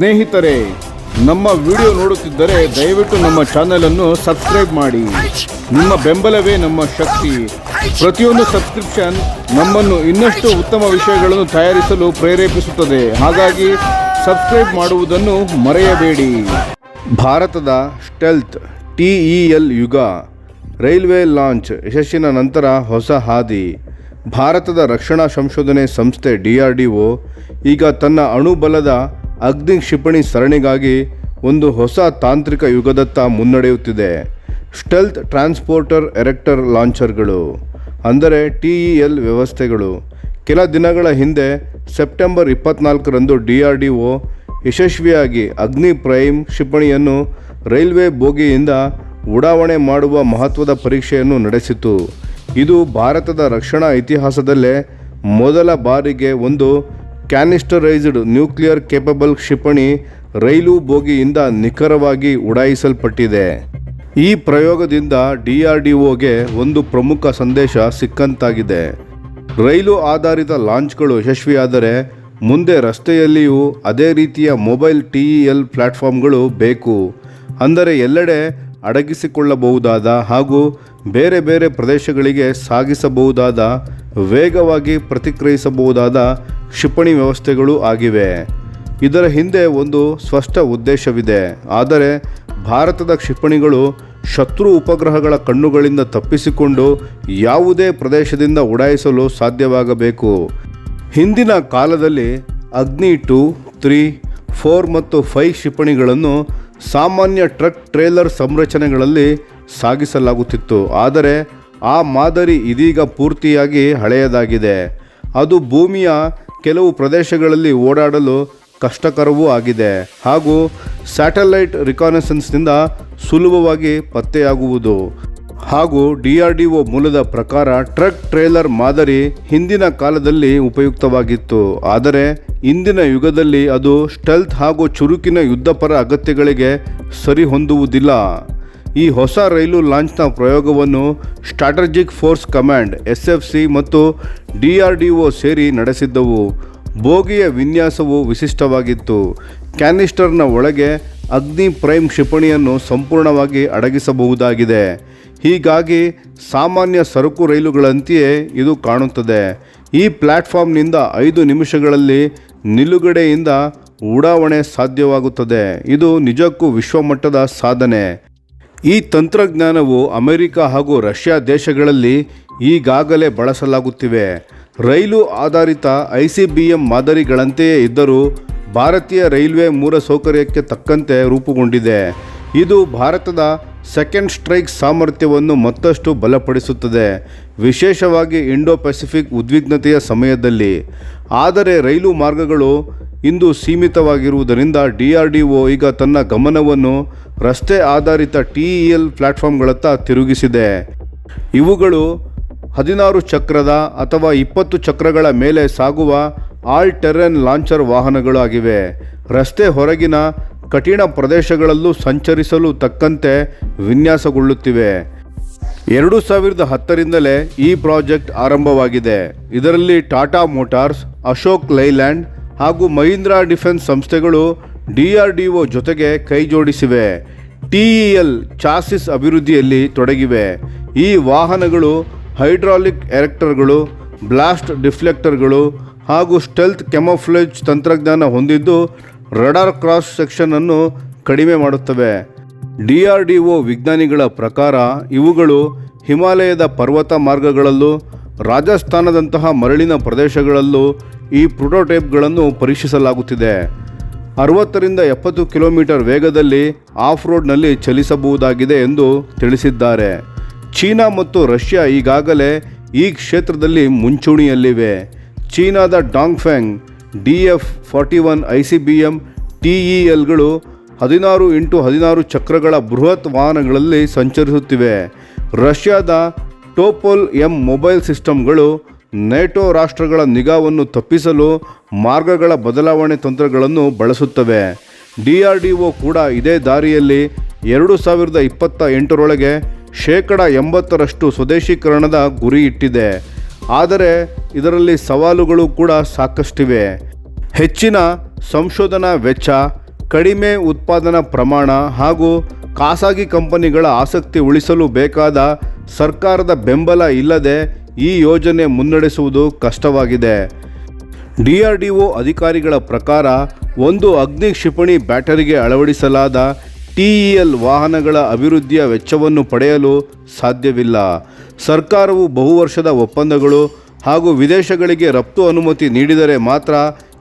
ಸ್ನೇಹಿತರೆ, ನಮ್ಮ ವಿಡಿಯೋ ನೋಡುತ್ತಿದ್ದರೆ ದಯವಿಟ್ಟು ನಮ್ಮ ಚಾನೆಲ್ ಅನ್ನು ಸಬ್ಸ್ಕ್ರೈಬ್ ಮಾಡಿ. ನಿಮ್ಮ ಬೆಂಬಲವೇ ನಮ್ಮ ಶಕ್ತಿ. ಪ್ರತಿಯೊಂದು ಸಬ್ಸ್ಕ್ರಿಪ್ಷನ್ ನಮ್ಮನ್ನು ಇನ್ನಷ್ಟು ಉತ್ತಮ ವಿಷಯಗಳನ್ನು ತಯಾರಿಸಲು ಪ್ರೇರೇಪಿಸುತ್ತದೆ. ಹಾಗಾಗಿ ಸಬ್ಸ್ಕ್ರೈಬ್ ಮಾಡುವುದನ್ನು ಮರೆಯಬೇಡಿ. ಭಾರತದ ಸ್ಟೆಲ್ತ್ ಟಿಇಎಲ್ ಯುಗ. ರೈಲ್ವೆ ಲಾಂಚ್ ಯಶಸ್ಸಿನ ನಂತರ ಹೊಸ ಹಾದಿ. ಭಾರತದ ರಕ್ಷಣಾ ಸಂಶೋಧನೆ ಸಂಸ್ಥೆ ಡಿಆರ್ಡಿಒ ಈಗ ತನ್ನ ಅಣುಬಲದ ಅಗ್ನಿ ಕ್ಷಿಪಣಿ ಸರಣಿಗಾಗಿ ಒಂದು ಹೊಸ ತಾಂತ್ರಿಕ ಯುಗದತ್ತ ಮುನ್ನಡೆಯುತ್ತಿದೆ. ಸ್ಟೆಲ್ತ್ ಟ್ರಾನ್ಸ್ಪೋರ್ಟರ್ ಎರೆಕ್ಟರ್ ಲಾಂಚರ್ಗಳು, ಅಂದರೆ ಟಿಇಎಲ್ ವ್ಯವಸ್ಥೆಗಳು. ಕೆಲ ದಿನಗಳ ಹಿಂದೆ ಸೆಪ್ಟೆಂಬರ್ ಇಪ್ಪತ್ನಾಲ್ಕರಂದು ಡಿ ಆರ್ ಡಿ ಒ ಯಶಸ್ವಿಯಾಗಿ ಅಗ್ನಿ ಪ್ರೈಮ್ ಕ್ಷಿಪಣಿಯನ್ನು ರೈಲ್ವೆ ಬೋಗಿಯಿಂದ ಉಡಾವಣೆ ಮಾಡುವ ಮಹತ್ವದ ಪರೀಕ್ಷೆಯನ್ನು ನಡೆಸಿತು. ಇದು ಭಾರತದ ರಕ್ಷಣಾ ಇತಿಹಾಸದಲ್ಲೇ ಮೊದಲ ಬಾರಿಗೆ ಒಂದು ಕ್ಯಾನಿಸ್ಟರೈಸ್ಡ್ ನ್ಯೂಕ್ಲಿಯರ್ ಕೇಪಬಲ್ ಕ್ಷಿಪಣಿ ರೈಲು ಬೋಗಿಯಿಂದ ನಿಖರವಾಗಿ ಉಡಾಯಿಸಲ್ಪಟ್ಟಿದೆ. ಈ ಪ್ರಯೋಗದಿಂದ ಡಿಆರ್ಡಿಒಗೆ ಒಂದು ಪ್ರಮುಖ ಸಂದೇಶ ಸಿಕ್ಕಂತಾಗಿದೆ. ರೈಲು ಆಧಾರಿತ ಲಾಂಚ್ಗಳು ಯಶಸ್ವಿಯಾದರೆ ಮುಂದೆ ರಸ್ತೆಯಲ್ಲಿಯೂ ಅದೇ ರೀತಿಯ ಮೊಬೈಲ್ ಟಿಇಎಲ್ ಪ್ಲ್ಯಾಟ್ಫಾರ್ಮ್ಗಳು ಬೇಕು. ಅಂದರೆ ಎಲ್ಲೆಡೆ ಅಡಗಿಸಿಕೊಳ್ಳಬಹುದಾದ ಹಾಗೂ ಬೇರೆ ಬೇರೆ ಪ್ರದೇಶಗಳಿಗೆ ಸಾಗಿಸಬಹುದಾದ, ವೇಗವಾಗಿ ಪ್ರತಿಕ್ರಿಯಿಸಬಹುದಾದ ಕ್ಷಿಪಣಿ ವ್ಯವಸ್ಥೆಗಳು ಆಗಿವೆ. ಇದರ ಹಿಂದೆ ಒಂದು ಸ್ಪಷ್ಟ ಉದ್ದೇಶವಿದೆ. ಆದರೆ, ಭಾರತದ ಕ್ಷಿಪಣಿಗಳು ಶತ್ರು ಉಪಗ್ರಹಗಳ ಕಣ್ಣುಗಳಿಂದ ತಪ್ಪಿಸಿಕೊಂಡು ಯಾವುದೇ ಪ್ರದೇಶದಿಂದ ಉಡಾಯಿಸಲು ಸಾಧ್ಯವಾಗಬೇಕು. ಹಿಂದಿನ ಕಾಲದಲ್ಲಿ ಅಗ್ನಿ ಟು, ತ್ರೀ, ಫೋರ್ ಮತ್ತು ಫೈವ್ ಕ್ಷಿಪಣಿಗಳನ್ನು ಸಾಮಾನ್ಯ ಟ್ರಕ್ ಟ್ರೇಲರ್ ಸಂರಚನೆಗಳಲ್ಲಿ ಸಾಗಿಸಲಾಗುತ್ತಿತ್ತು, ಆದರೆ ಆ ಮಾದರಿ ಇದೀಗ ಪೂರ್ತಿಯಾಗಿ ಹಳೆಯದಾಗಿದೆ. ಅದು ಭೂಮಿಯ ಕೆಲವು ಪ್ರದೇಶಗಳಲ್ಲಿ ಓಡಾಡಲು ಕಷ್ಟಕರವೂ ಆಗಿದೆ ಹಾಗೂ ಸ್ಯಾಟಲೈಟ್ ರಿಕಾನೆಸೆನ್ಸ್ನಿಂದ ಸುಲಭವಾಗಿ ಪತ್ತೆಯಾಗುವುದು. ಹಾಗೂ ಡಿಆರ್ಡಿಒ ಮೂಲದ ಪ್ರಕಾರ ಟ್ರಕ್ ಟ್ರೇಲರ್ ಮಾದರಿ ಹಿಂದಿನ ಕಾಲದಲ್ಲಿ ಉಪಯುಕ್ತವಾಗಿತ್ತು. ಆದರೆ ಇಂದಿನ ಯುಗದಲ್ಲಿ ಅದು ಸ್ಟೆಲ್ತ್ ಹಾಗೂ ಚುರುಕಿನ ಯುದ್ಧಪರ ಅಗತ್ಯಗಳಿಗೆ ಸರಿಹೊಂದುವುದಿಲ್ಲ ಈ ಹೊಸ ರೈಲು ಲಾಂಚ್ನ ಪ್ರಯೋಗವನ್ನು strategic force command, S F C ಮತ್ತು ಡಿಆರ್ಡಿಒ ಸೇರಿ ನಡೆಸಿದ್ದವು. ಬೋಗಿಯ ವಿನ್ಯಾಸವು ವಿಶಿಷ್ಟವಾಗಿತ್ತು. ಕ್ಯಾನಿಸ್ಟರ್ನ ಒಳಗೆ ಅಗ್ನಿ ಪ್ರೈಮ್ ಕ್ಷಿಪಣಿಯನ್ನು ಸಂಪೂರ್ಣವಾಗಿ ಅಡಗಿಸಬಹುದಾಗಿದೆ. ಹೀಗಾಗಿ ಸಾಮಾನ್ಯ ಸರಕು ರೈಲುಗಳಂತೆಯೇ ಇದು ಕಾಣುತ್ತದೆ. ಈ ಪ್ಲ್ಯಾಟ್ಫಾರ್ಮ್ನಿಂದ ಐದು ನಿಮಿಷಗಳಲ್ಲಿ ನಿಲುಗಡೆಯಿಂದ ಉಡಾವಣೆ ಸಾಧ್ಯವಾಗುತ್ತದೆ. ಇದು ನಿಜಕ್ಕೂ ವಿಶ್ವಮಟ್ಟದ ಸಾಧನೆ. ಈ ತಂತ್ರಜ್ಞಾನವು ಅಮೆರಿಕ ಹಾಗೂ ರಷ್ಯಾ ದೇಶಗಳಲ್ಲಿ ಈಗಾಗಲೇ ಬಳಸಲಾಗುತ್ತಿವೆ. ರೈಲು ಆಧಾರಿತ ಐ ಸಿ ಬಿ ಎಂ ಮಾದರಿಗಳಂತೆಯೇ ಇದ್ದರೂ ಭಾರತೀಯ ರೈಲ್ವೆ ಮೂಲಸೌಕರ್ಯಕ್ಕೆ ತಕ್ಕಂತೆ ರೂಪುಗೊಂಡಿದೆ. ಇದು ಭಾರತದ ಸೆಕೆಂಡ್ ಸ್ಟ್ರೈಕ್ ಸಾಮರ್ಥ್ಯವನ್ನು ಮತ್ತಷ್ಟು ಬಲಪಡಿಸುತ್ತದೆ, ವಿಶೇಷವಾಗಿ ಇಂಡೋ ಪೆಸಿಫಿಕ್ ಉದ್ವಿಗ್ನತೆಯ ಸಮಯದಲ್ಲಿ. ಆದರೆ ರೈಲು ಮಾರ್ಗಗಳು ಇಂದು ಸೀಮಿತವಾಗಿರುವುದರಿಂದ ಡಿ ಆರ್ ಡಿ ಒ ಈಗ ತನ್ನ ಗಮನವನ್ನು ರಸ್ತೆ ಆಧಾರಿತ ಟಿ ಇ ಎಲ್ ಪ್ಲ್ಯಾಟ್ಫಾರ್ಮ್ಗಳತ್ತ ತಿರುಗಿಸಿದೆ. ಇವುಗಳು ಹದಿನಾರು ಚಕ್ರದ ಅಥವಾ ಇಪ್ಪತ್ತು ಚಕ್ರಗಳ ಮೇಲೆ ಸಾಗುವ ಆಲ್ ಟೆರನ್ ಲಾಂಚರ್ ವಾಹನಗಳು ಆಗಿವೆ ರಸ್ತೆ ಹೊರಗಿನ ಕಠಿಣ ಪ್ರದೇಶಗಳಲ್ಲೂ ಸಂಚರಿಸಲು ತಕ್ಕಂತೆ ವಿನ್ಯಾಸಗೊಳ್ಳುತ್ತಿವೆ. ಎರಡು ಸಾವಿರದ ಹತ್ತರಿಂದಲೇ ಈ ಪ್ರಾಜೆಕ್ಟ್ ಆರಂಭವಾಗಿದೆ. ಇದರಲ್ಲಿ ಟಾಟಾ ಮೋಟಾರ್ಸ್, ಅಶೋಕ್ ಲೈಲ್ಯಾಂಡ್ ಹಾಗೂ ಮಹೀಂದ್ರಾ ಡಿಫೆನ್ಸ್ ಸಂಸ್ಥೆಗಳು ಡಿಆರ್ಡಿಒ ಜೊತೆಗೆ ಕೈಜೋಡಿಸಿವೆ. ಟಿಇಎಲ್ ಚಾಸಿಸ್ ಅಭಿವೃದ್ಧಿಯಲ್ಲಿ ತೊಡಗಿವೆ. ಈ ವಾಹನಗಳು ಹೈಡ್ರಾಲಿಕ್ ಎರೆಕ್ಟರ್ಗಳು, ಬ್ಲಾಸ್ಟ್ ಡಿಫ್ಲೆಕ್ಟರ್ಗಳು ಹಾಗೂ ಸ್ಟೆಲ್ತ್ ಕೆಮೋಫ್ಲೇಜ್ ತಂತ್ರಜ್ಞಾನ ಹೊಂದಿದ್ದು ರಡಾರ್ ಕ್ರಾಸ್ ಸೆಕ್ಷನ್ ಅನ್ನು ಕಡಿಮೆ ಮಾಡುತ್ತವೆ. ಡಿಆರ್ಡಿಒ ವಿಜ್ಞಾನಿಗಳ ಪ್ರಕಾರ ಇವುಗಳು ಹಿಮಾಲಯದ ಪರ್ವತ ಮಾರ್ಗಗಳಲ್ಲೂ ರಾಜಸ್ಥಾನದಂತಹ ಮರಳಿನ ಪ್ರದೇಶಗಳಲ್ಲೂ ಈ ಪ್ರೋಟೋಟೈಪ್ಗಳನ್ನು ಪರೀಕ್ಷಿಸಲಾಗುತ್ತಿದೆ. ಅರವತ್ತರಿಂದ ಎಪ್ಪತ್ತು ಕಿಲೋಮೀಟರ್ ವೇಗದಲ್ಲಿ ಆಫ್ ರೋಡ್ನಲ್ಲಿ ಚಲಿಸಬಹುದಾಗಿದೆ ಎಂದು ತಿಳಿಸಿದ್ದಾರೆ. ಚೀನಾ ಮತ್ತು ರಷ್ಯಾ ಈಗಾಗಲೇ ಈ ಕ್ಷೇತ್ರದಲ್ಲಿ ಮುಂಚೂಣಿಯಲ್ಲಿವೆ. ಚೀನಾದ Dongfeng D F forty one I C B M ಎಲ್ಗಳು ಹದಿನಾರು ಇಂಟು ಹದಿನಾರು ಚಕ್ರಗಳ ಬೃಹತ್ ವಾಹನಗಳಲ್ಲಿ ಸಂಚರಿಸುತ್ತಿವೆ. ರಷ್ಯಾದ ಟೋಪೋಲ್ ಎಂ ಮೊಬೈಲ್ ಸಿಸ್ಟಮ್ಗಳು ನೇಟೋ ರಾಷ್ಟ್ರಗಳ ನಿಗಾವನ್ನು ತಪ್ಪಿಸಲು ಮಾರ್ಗಗಳ ಬದಲಾವಣೆ ತಂತ್ರಗಳನ್ನು ಬಳಸುತ್ತವೆ. ಡಿ ಆರ್ ಡಿ ಒ ಕೂಡ ಇದೇ ದಾರಿಯಲ್ಲಿ ಎರಡು ಸಾವಿರದ ಇಪ್ಪತ್ತ ಎಂಟರೊಳಗೆ ಶೇಕಡ ಎಂಬತ್ತರಷ್ಟು ಸ್ವದೇಶೀಕರಣದ ಗುರಿ ಇಟ್ಟಿದೆ. ಆದರೆ ಇದರಲ್ಲಿ ಸವಾಲುಗಳು ಕೂಡ ಸಾಕಷ್ಟಿವೆ. ಹೆಚ್ಚಿನ ಸಂಶೋಧನಾ ವೆಚ್ಚ, ಕಡಿಮೆ ಉತ್ಪಾದನಾ ಪ್ರಮಾಣ ಹಾಗೂ ಖಾಸಗಿ ಕಂಪನಿಗಳ ಆಸಕ್ತಿ ಉಳಿಸಲು ಬೇಕಾದ ಸರ್ಕಾರದ ಬೆಂಬಲ ಇಲ್ಲದೆ ಈ ಯೋಜನೆ ಮುನ್ನಡೆಸುವುದು ಕಷ್ಟವಾಗಿದೆ. ಡಿಆರ್ಡಿಒ ಅಧಿಕಾರಿಗಳ ಪ್ರಕಾರ ಒಂದು ಅಗ್ನಿ ಕ್ಷಿಪಣಿ ಬ್ಯಾಟರಿಗೆ ಅಳವಡಿಸಲಾದ ಟಿಇಎಲ್ ವಾಹನಗಳ ಅಭಿವೃದ್ಧಿಯ ವೆಚ್ಚವನ್ನು ಪಡೆಯಲು ಸಾಧ್ಯವಿಲ್ಲ. ಸರ್ಕಾರವು ಬಹುವರ್ಷದ ಒಪ್ಪಂದಗಳು ಹಾಗೂ ವಿದೇಶಗಳಿಗೆ ರಫ್ತು ಅನುಮತಿ ನೀಡಿದರೆ ಮಾತ್ರ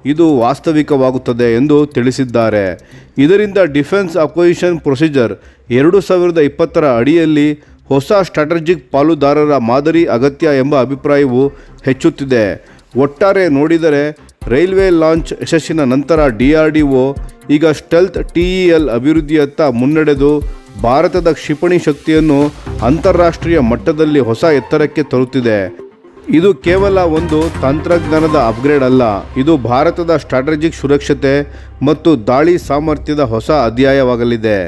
ಇದು ವಾಸ್ತವಿಕವಾಗುತ್ತದೆ ಎಂದು ತಿಳಿಸಿದ್ದಾರೆ. ಇದರಿಂದ ಡಿಫೆನ್ಸ್ ಅಪೋಸಿಷನ್ ಪ್ರೊಸೀಜರ್ ಎರಡು ಸಾವಿರದ ಇಪ್ಪತ್ತರ ಅಡಿಯಲ್ಲಿ ಹೊಸ ಸ್ಟ್ರಾಟಜಿಕ್ ಪಾಲುದಾರರ ಮಾದರಿ ಅಗತ್ಯ ಎಂಬ ಅಭಿಪ್ರಾಯವು ಹೆಚ್ಚುತ್ತಿದೆ. ಒಟ್ಟಾರೆ ನೋಡಿದರೆ, ರೈಲ್ವೆ ಲಾಂಚ್ ಯಶಸ್ಸಿನ ನಂತರ ಡಿಆರ್ಡಿಒ ಈಗ ಸ್ಟೆಲ್ತ್ ಟಿಇಎಲ್ ಅಭಿವೃದ್ಧಿಯತ್ತ ಮುನ್ನಡೆದು ಭಾರತದ ಕ್ಷಿಪಣಿ ಶಕ್ತಿಯನ್ನು ಅಂತಾರಾಷ್ಟ್ರೀಯ ಮಟ್ಟದಲ್ಲಿ ಹೊಸ ಎತ್ತರಕ್ಕೆ ತರುತ್ತಿದೆ. ಇದು ಕೇವಲ ಒಂದು ತಂತ್ರಜ್ಞಾನದ ಅಪ್ಗ್ರೇಡ್ ಅಲ್ಲ. ಇದು ಭಾರತದ ಸ್ಟ್ರಾಟಜಿಕ್ ಸುರಕ್ಷತೆ ಮತ್ತು ದಾಳಿ ಸಾಮರ್ಥ್ಯದ ಹೊಸ ಅಧ್ಯಾಯವಾಗಲಿದೆ.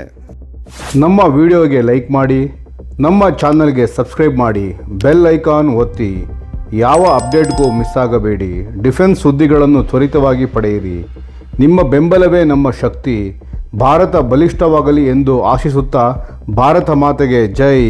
ನಮ್ಮ ವಿಡಿಯೋಗೆ ಲೈಕ್ ಮಾಡಿ, ನಮ್ಮ ಚಾನಲ್ಗೆ ಸಬ್ಸ್ಕ್ರೈಬ್ ಮಾಡಿ, ಬೆಲ್ ಐಕಾನ್ ಒತ್ತಿ. ಯಾವ ಅಪ್ಡೇಟ್ಗೂ ಮಿಸ್ ಆಗಬೇಡಿ. ಡಿಫೆನ್ಸ್ ಸುದ್ದಿಗಳನ್ನು ತ್ವರಿತವಾಗಿ ಪಡೆಯಿರಿ. ನಿಮ್ಮ ಬೆಂಬಲವೇ ನಮ್ಮ ಶಕ್ತಿ. ಭಾರತ ಬಲಿಷ್ಠವಾಗಲಿ ಎಂದು ಆಶಿಸುತ್ತಾ, ಭಾರತ ಮಾತೆಗೆ ಜೈ.